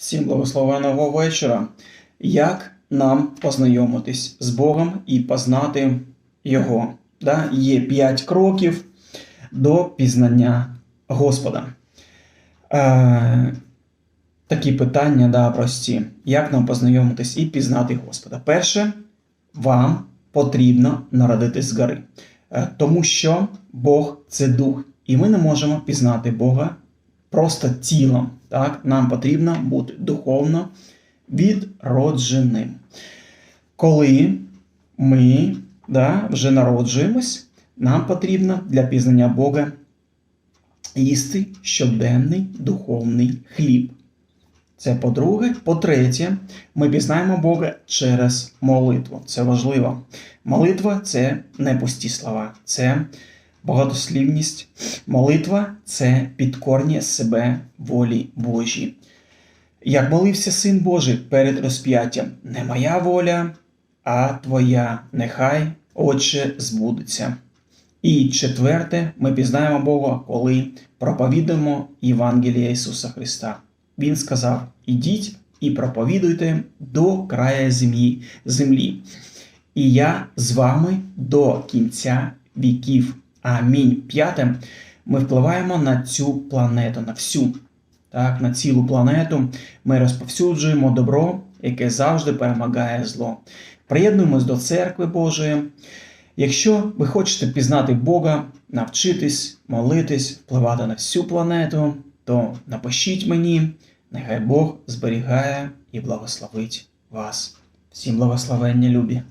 Всім благословеного вечора. Як нам познайомитись з Богом і познати Його? Да? Є п'ять кроків до пізнання Господа. Е, такі питання да, прості. Як нам познайомитись і пізнати Господа? Перше, вам потрібно народитись згори. Е, тому що Бог це дух, і ми не можемо пізнати Бога просто тілом. Так? Нам потрібно бути духовно відродженим. Коли ми да, вже народжуємось, нам потрібно для пізнання Бога їсти щоденний духовний хліб. Це по-друге. По-третє, ми пізнаємо Бога через молитву. Це важливо. Молитва це не пусті слова, це багатослівність. Молитва це підкорення себе волі Божій. Як молився Син Божий перед розп'яттям, не моя воля, а твоя, нехай, Отче, збудеться. І четверте, ми пізнаємо Бога, коли проповідуємо Євангелія Ісуса Христа. Він сказав: Ідіть і проповідуйте до края землі, землі. І я з вами до кінця віків. Амінь. П'яте, ми впливаємо на цю планету, на всю, так, на цілу планету. Ми розповсюджуємо добро, яке завжди перемагає зло. Приєднуємось до церкви Божої. Якщо ви хочете пізнати Бога, навчитись, молитись, впливати на всю планету, то напишіть мені, нехай Бог зберігає і благословить вас. Всім благословення, любі!